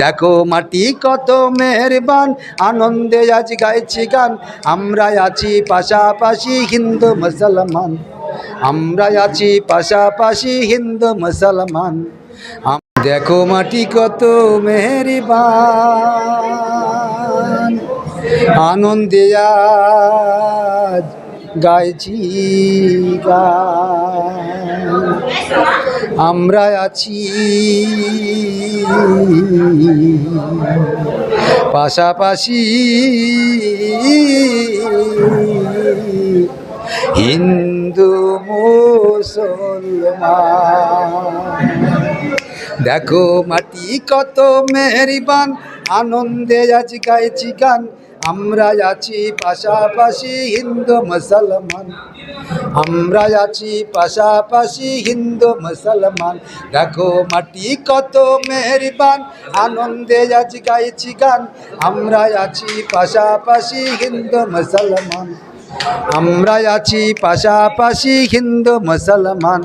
দেখো মাটি কত মেহরবান, আনন্দে আজ গাইছি গান। আমরা আছি পাশাপাশি হিন্দু মুসলমান। আমরা আছি পাশাপাশি হিন্দু মুসলমান। দেখো মাটি কত মেহরবান, আনন্দে আজ গাইছি গান। আমরা আছি পাশাপাশি হিন্দু মুসলমান। দেখো মাটি কত মেহরিবান আনন্দে আজ গাইছি গান আমরা আছি পাশাপাশি হিন্দু মুসলমান। আমরা আছি পাশাপাশি হিন্দু মুসলমান। দেখো মাটি কত মেহরিবান, আনন্দে আজ গাইছি গান। আমরা আছি পাশাপাশি হিন্দু মুসলমান। আমরা আছি পাশাপাশি হিন্দু মুসলমান।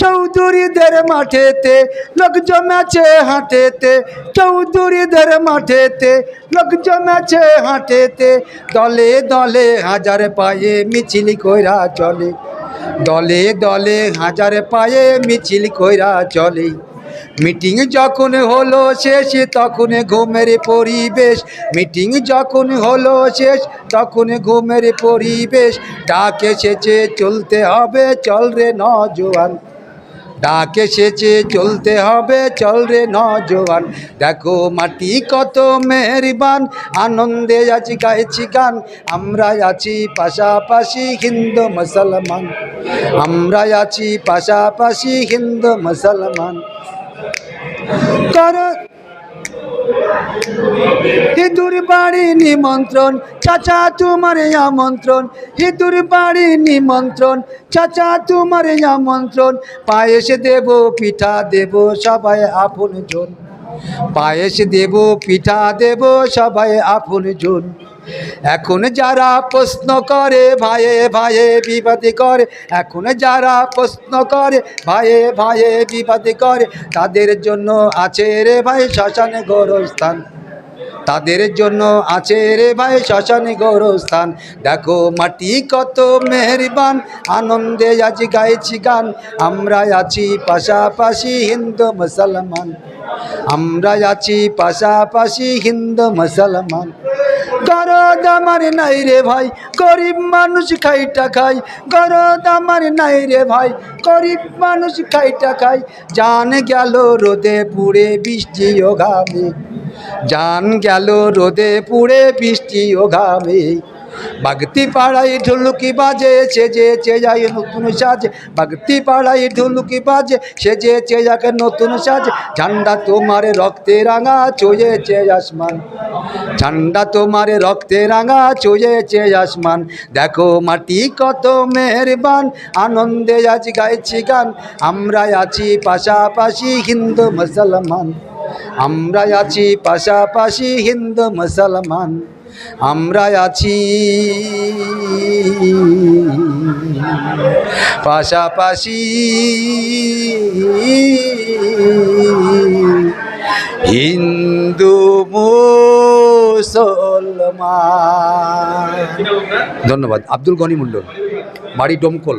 চৌধুরীদের মাঠেতে লোক জমেছে হাঁটেতে। চৌধুরীদের মাঠেতে লোক জমেছে হাঁটেতে। দলে দলে হাজার পায়ে মিছিল কইরা চলে। দলে দলে হাজার পায়ে মিছিল কইরা চলে। মিটিং যখন হলো শেষ, তখন ঘুমের পরিবেশ। মিটিং যখন হলো শেষ, তখন ঘুমের পরিবেশ। ডাক এসেছে চলতে হবে, চল রে নজওয়ান। ডাক এসেছে চলতে হবে, চল রে নজওয়ান। দেখো মাটি কত মেহরবান, আনন্দে আছি, গাইছি গান। আমরা আছি পাশাপাশি হিন্দু মুসলমান। আমরা আছি পাশাপাশি হিন্দু মুসলমান। কর হিঁদুর বাড়ি নিমন্ত্রণ, চাচা তোমার আমন্ত্রণ। হিঁদুর বাড়ি নিমন্ত্রণ, চাচা তোমার আমন্ত্রণ। পায়েস দেব, পিঠা দেব, সবাই আপন জন পায়েস দেব, পিঠা দেব, সবাই আপন জন এখন যারা প্রশ্ন করে, ভাইয়ে ভাইয়ে বিবাদে করে। এখন যারা প্রশ্ন করে, ভাইয়ে ভাইয়ে বিবাদে করে। তাদের জন্য আছে রে ভাই শ্মশানে গৌরস্থান। তাদের জন্য আছে রে ভাই শ্মশানে গৌরস্থান। দেখো মাটি কত মেহরবান, আনন্দে আজ গাইছি গান। আমরা আছি পাশাপাশি হিন্দু মুসলমান। আমরা আছি পাশাপাশি হিন্দু মুসলমান। গরদ আমার নাই রে ভাই, গরিব মানুষ খাইটা খাই, গরদ আমার নাই রে ভাই, গরিব মানুষ খাইটা খাই। জান গেল রোদে পুড়ে বৃষ্টি ও ঘামে, জান গেল রোদে পুড়ে বৃষ্টি ও ঘামে বাগতি পাড়াই ঢুলুকি বাজে সেজে চেজাই নতুন সাজে বাগতি পাড়াই ঢুলুকি বাজে সেজে চেজাকে নতুন সাজে ঝান্ডা তোমার রক্তে রাঙা চয়েছে আসমান ঝান্ডা তোমার রক্তে রাঙা চয়েছে আসমান দেখো মাটি কত মেহরবান আনন্দে আজ গাইছি গান আমরা আছি পাশাপাশি হিন্দু মুসলমান। আমরা আছি পাশাপাশি হিন্দু মুসলমান। আমরা আছি। পাশাপাশি হিন্দু মুসলমান। ধন্যবাদ। আব্দুল গনি মন্ডল বাড়ি ডোমকল।